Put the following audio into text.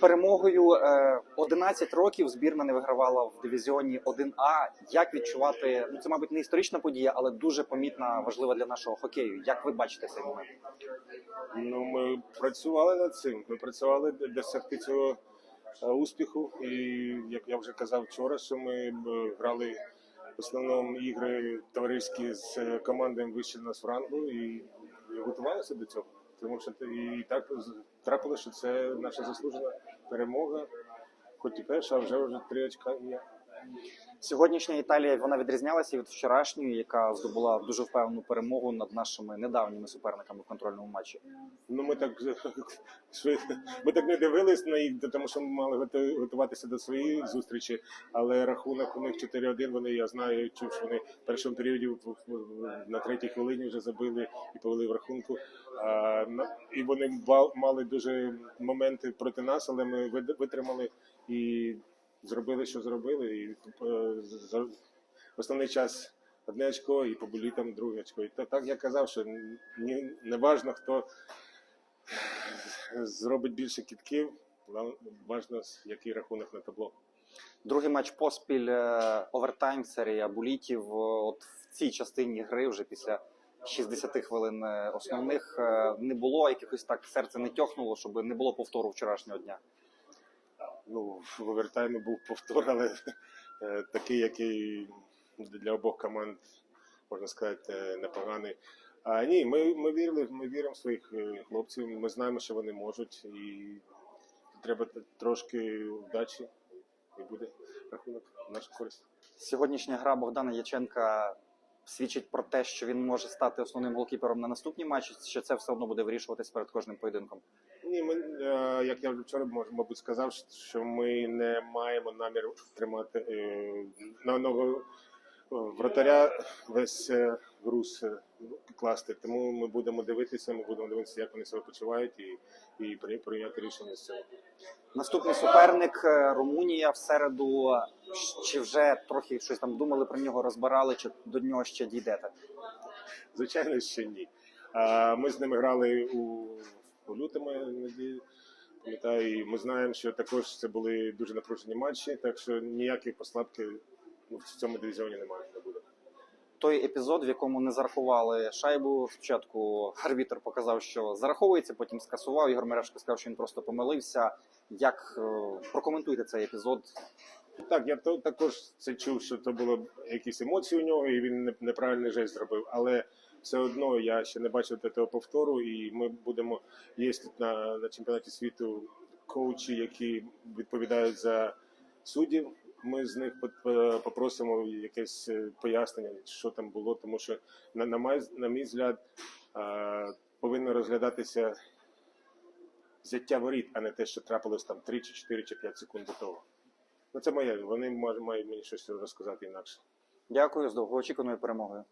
перемогою е, 11 років збірна не вигравала в дивізіоні 1А. Як відчувати? Ну це, мабуть, не історична подія, але дуже помітна, важлива для нашого хокею. Як ви бачите цей момент? Ну, ми працювали над цим. Ми працювали досягти цього е, успіху. І як я вже казав вчора, що ми е, грали в основному ігри товариські з е, командами вище нас в рангу і готувалися до цього. Тому що і так трапилося, що це наша заслужена перемога. Хоч і перша, а вже вже три очка є. Сьогоднішня Італія вона відрізнялася від вчорашньої, яка здобула дуже впевнену перемогу над нашими недавніми суперниками в контрольному матчі. Ну, ми так. Ми так не дивились на їх, тому що ми мали готуватися до своєї зустрічі. Але рахунок у них 4-1, Вони я знаю, чув, що вони в першому періоді на третій хвилині вже забили і повели в рахунку. І вони мали дуже моменти проти нас, але ми витримали і зробили, що зробили. І е, основний час. Одне очко і по булітам друге очко. І так я казав, що не важно, хто зробить більше кітків, ва- важно, який рахунок на табло. Другий матч поспіль е, овертайм, серія булітів. От в цій частині гри вже після 60 хвилин е, основних не було якихось так серце не тьохнуло, щоб не було повтору вчорашнього дня. Ну, в овертаймі був повтор, але е, такий, який для обох команд, можна сказати, непоганий. А ні, ми, ми вірили, ми віримо в своїх е, хлопців, ми знаємо, що вони можуть, і треба трошки вдачі, і буде рахунок в нашу користь. Сьогоднішня гра Богдана Яченка свідчить про те, що він може стати основним голкіпером на наступній матчі, що це все одно буде вирішуватись перед кожним поєдинком. Ні, ми, е, як я вчора мабуть сказав, що ми не маємо наміру тримати е, на ногу вратаря весь е, груз класти. Тому ми будемо дивитися, ми будемо дивитися, як вони себе почувають, і, і при- прийняти рішення з цього. Наступний суперник е, Румунія в середу. Чи вже трохи щось там думали про нього, розбирали, чи до нього ще дійдете? Звичайно, що ні. Ми з ними грали у, у лютому, надію, пам'ятаю, і ми знаємо, що також це були дуже напружені матчі, так що ніякої послабки в цьому дивізіоні немає. Той епізод, в якому не зарахували шайбу, спочатку арбітр показав, що зараховується, потім скасував. Ігор Мережко сказав, що він просто помилився. Як е, прокоментуйте цей епізод? Так, я то, також це чув, що то було якісь емоції у нього, і він неправильний жест зробив. Але все одно я ще не бачив того повтору, і ми будемо є тут на, на чемпіонаті світу коучі, які відповідають за суддів. Ми з них поп- попросимо якесь е, пояснення, що там було, тому що на, на, май, на мій взгляд е, повинно розглядатися взяття воріт, а не те, що трапилось там 3 чи 4 чи 5 секунд до того. Ну, це моє. Вони мають мені щось розказати інакше. Дякую з довгоочікуваною перемогою.